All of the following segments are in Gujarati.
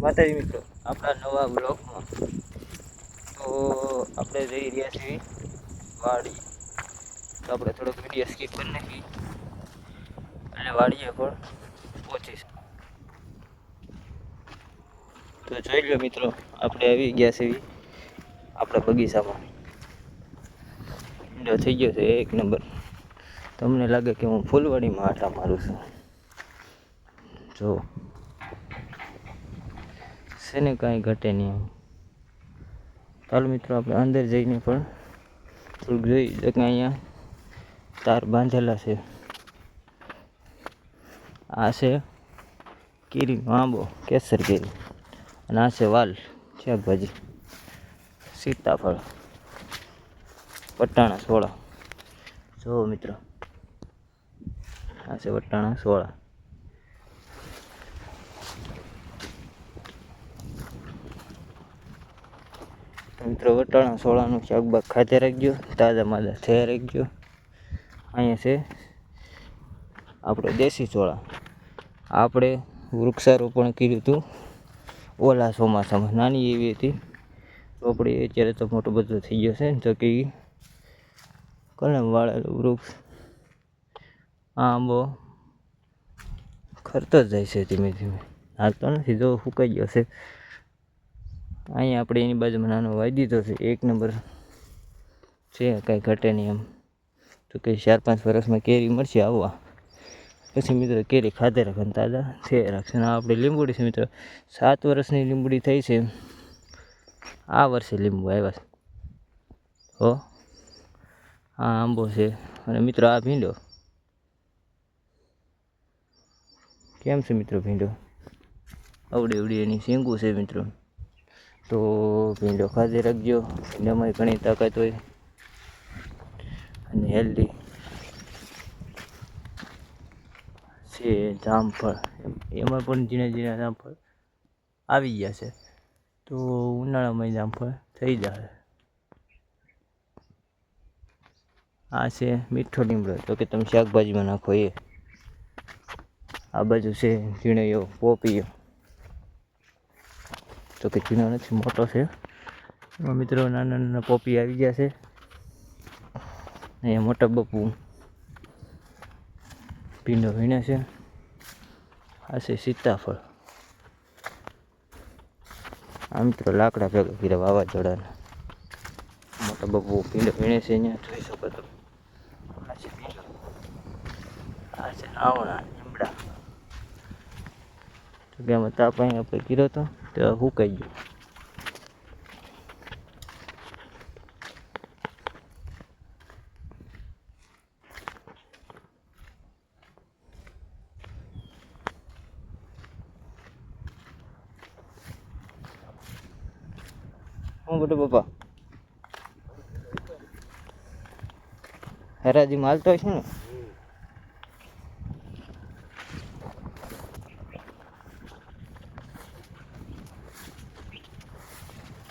માતાજી મિત્રો, આપણા નવા બ્લોકમાં તો આપણે જઈ રહ્યા છીએ વાડી. તો આપણે થોડોક વીડિયો સ્કીપ કરી નાખી અને વાડીએ પણ પહોંચીશું. તો જોઈ લો મિત્રો, આપણે આવી ગયા છીએ આપણા બગીચામાં. ઈંડો થઈ ગયો છે એક નંબર. તમને લાગે કે હું ફૂલવાડીમાં આટા મારું છું. જો છે ને કાંઈ ઘટે નહીં ચાલો મિત્રો, આપણે અંદર જઈને પણ થોડુંક જોઈ કે અહીંયા તાર બાંધેલા છે. આ છે કેરી, આંબો, કેસર કેરી અને આ છે વાલ શાકભાજી સીતાફળ, વટાણા સોળા. જો મિત્રો, આ છે વટાણા સોળા. મિત્રો, વટાણા સોળાનું શાકભાગ ખાતે રાખજો, તાજા માદા થયા રાખજો. અહીંયા છે આપણે દેશી સોળા. આપણે વૃક્ષારોપણ કર્યું હતું ઓલા ચોમાસામાં. નાની એવી હતી. રોપડી અત્યારે તો મોટો બધો થઈ ગયો છે ને, તો કે કલમ વાળેલું વૃક્ષ, આંબો ખરતો જાય છે ધીમે ધીમે. હાલતો નથી જો સુકાઈ ગયો છે. અહીંયા આપણે એની બાજુમાં નાનો વાઈ દીધો છે, એક નંબર છે, કાંઈ ઘટે નહીં એમ. તો કે ચાર પાંચ વર્ષમાં કેરી મળશે આવવા. પછી મિત્રો કેરી ખાધે રાખે ને તાજા છે, રાખશે. અને આપણી લીંબુડી છે મિત્રો. સાત વર્ષની લીંબુડી થઈ છે. આ વર્ષે લીંબુ આવ્યા છે. હો? આ આંબો છે. અને મિત્રો આ ભીંડો. કેમ છે મિત્રો ભીંડો? અવડી અવડી એની શીંગું છે મિત્રો. તો ભીંડો ખાધે રાખજો ભીંડામાં ઘણી તાકાત હોય. અને હેલ્ધી છે જામફળ. એમાં પણ ઝીણા ઝીણા જામફળ આવી ગયા છે. તો ઉનાળામાં જામફળ થઈ જશે આ છે મીઠો લીમડો. તો કે તમે શાકભાજીમાં નાખો એ. આ બાજુ છે ઝીણો પોપીયો. તો કે જૂનો નથી મોટો છે. એમાં મિત્રો નાના નાના પોપી આવી ગયા છે. અહીંયા મોટા બપુ ભીંડો વીણે છે. આ છે સીતાફળ. આ મિત્રો લાકડા ભેગા કર્યા વાવાઝોડાના. મોટા બપુ ભીંડો વીણે છે અહીંયા, જોઈ શકો તો આ છે ભીંડો. આ છે આવણા લીમડા તો કે તાપ અહીંયા આપણે કર્યો હતો તો સુકાઈ ગયો હું બધું પપ્પા હરાજી માલતો છે ને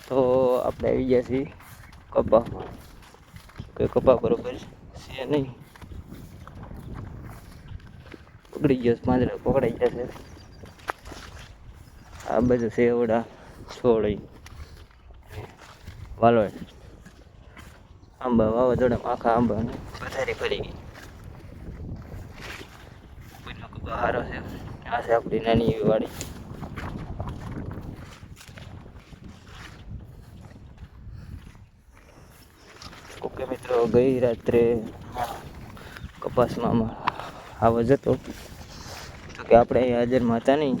તો આપણે આવી ગયા છીએ કપામાં કોઈ કપા બરોબર છે નહીં? પકડી ગયો પાંદડા પકડાઈ ગયા છે. આ બધું સેવડા છોડી વાલોડ આંબા વાવાઝોડામાં આખા આંબા પથારી ફરી ગઈ. હારો છે? આ છે આપણી નાની એવી વાડી. મિત્રો ગઈ રાત્રે કપાસમાં આવા જતો તો કે આપણે અહીં હાજરમાં હતા નહીં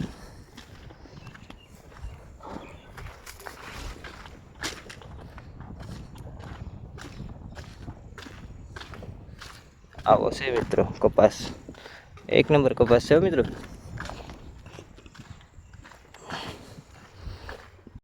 આવો છે મિત્રો કપાસ. એક નંબર કપાસ છે હો મિત્રો.